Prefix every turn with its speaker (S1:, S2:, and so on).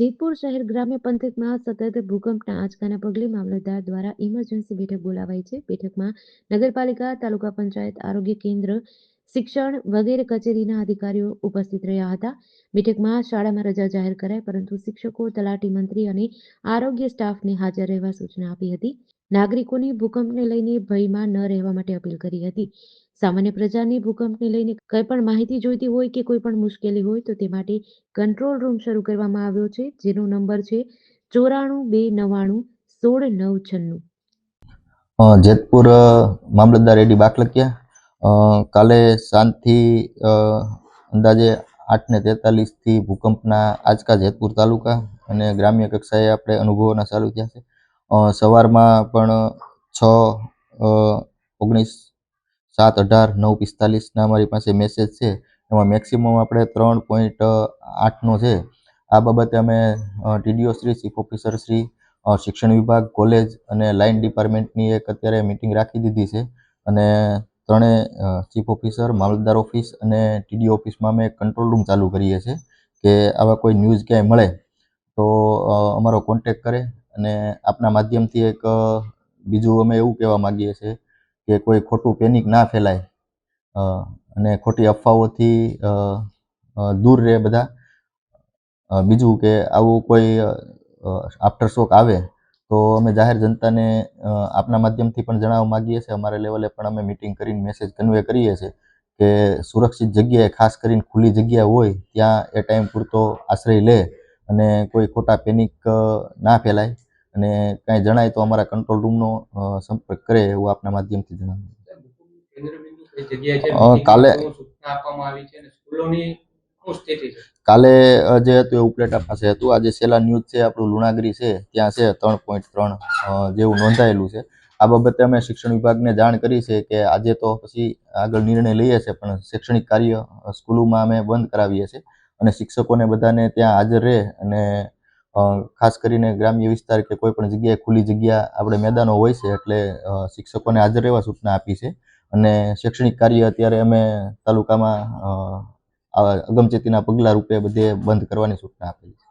S1: જેતપુર શહેર ગ્રામ્ય પંથકમાં સતત ભૂકંપના આંચકાના પગલે મામલતદાર દ્વારા ઇમરજન્સી બેઠક બોલાવાઈ છે. બેઠકમાં નગરપાલિકા, તાલુકા પંચાયત, આરોગ્ય કેન્દ્ર, શિક્ષણ વગેરે કચેરીના અધિકારીઓ ઉપસ્થિત રહ્યા હતા. બેઠકમાં શાળામાં રજા જાહેર કરાઈ, પરંતુ શિક્ષકો, તલાટી મંત્રી અને આરોગ્ય સ્ટાફને હાજર રહેવા સૂચના આપી હતી. નાગરિકોને ભૂકંપને લઈને ભયમાં ન રહેવા માટે અપીલ કરી હતી. સામાન્ય પ્રજાને ભૂકંપને લઈને કંઈ પણ માહિતી જોઈતી હોય કે કોઈ પણ મુશ્કેલી હોય તો તે માટે કંટ્રોલ રૂમ શરૂ કરવામાં આવ્યો છે, જેનો નંબર છે ચોરાણું બે નવ્વાણું સોળ નવ છન્નું.
S2: જેતપુર મામલતદાર એડી બાકલકિયા. કાલે સાંજથી અંદાજે આઠ ને તેતાલીસથી ભૂકંપના આંચકા જેતપુર તાલુકા અને ગ્રામ્ય કક્ષાએ આપણે અનુભવોના ચાલુ થયા છે. સવારમાં પણ છ ઓગણીસ સાત, અઢાર, નવ પિસ્તાલીસના અમારી પાસે મેસેજ છે. એમાં મેક્સિમમ આપણે ત્રણ પોઈન્ટ આઠનો છે. આ બાબતે અમે TDO Shri chief officer Shri શિક્ષણ વિભાગ કોલેજ અને લાઇન ડિપાર્ટમેન્ટની એક અત્યારે મિટિંગ રાખી દીધી છે. અને ત્રણેય ચીફ ઓફિસર મામલતદાર ઓફિસ અને ટીડીઓ ઓફિસમાં અમે કંટ્રોલ રૂમ ચાલુ કરીએ છીએ કે આવા કોઈ ન્યૂઝ ક્યાંય મળે તો અમારો કોન્ટેક કરે અને આપના માધ્યમથી એક બીજું અમે એવું કહેવા માગીએ છીએ કે કોઈ ખોટું પેનિક ના ફેલાય અને ખોટી અફવાઓથી દૂર રહે બધા. બીજું કે આવું કોઈ આફ્ટર શોક આવે તો અમે જાહેર જનતાને આપના માધ્યમથી પણ જણાવવા માગીએ છીએ. અમારા લેવલે પણ અમે મિટિંગ કરીને મેસેજ કન્વે કરીએ છીએ કે સુરક્ષિત જગ્યાએ, ખાસ કરીને ખુલ્લી જગ્યા હોય, ત્યાં એ ટાઈમ પૂરતો આશ્રય લે અને કોઈ ખોટા પેનિક ના ફેલાય. અને કાંઈ જણાય તો અમારા કંટ્રોલ રૂમનો સંપર્ક કરે એવું આપના માધ્યમથી જણાવું
S3: કેન્દ્રબિંદુ કઈ જગ્યાએ છે
S2: કાલે- કાલે જે હતું એ ઉપલેટા પાસે હતું. આજે છેલ્લા ન્યૂઝ છે, આપણું લુણાગરી છે, ત્યાં છે ત્રણ પોઈન્ટ ત્રણ જેવું નોંધાયેલું છે. આ બાબતે અમે શિક્ષણ વિભાગને જાણ કરી છે કે આજે તો પછી આગળ નિર્ણય લઈએ છીએ, પણ શૈક્ષણિક કાર્ય સ્કૂલોમાં અમે બંધ કરાવીએ છીએ. અને શિક્ષકોને બધાને ત્યાં હાજર રહે અને ખાસ કરીને ગ્રામ્ય વિસ્તાર કે કોઈ પણ જગ્યાએ ખુલ્લી જગ્યા આપણે મેદાનો હોય છે એટલે શિક્ષકોને હાજર રહેવા સૂચના આપી છે. અને શૈક્ષણિક કાર્ય અત્યારે અમે તાલુકામાં અગમચેતીના પગલાં રૂપે બધે બંધ કરવાની સૂચના આપેલી છે.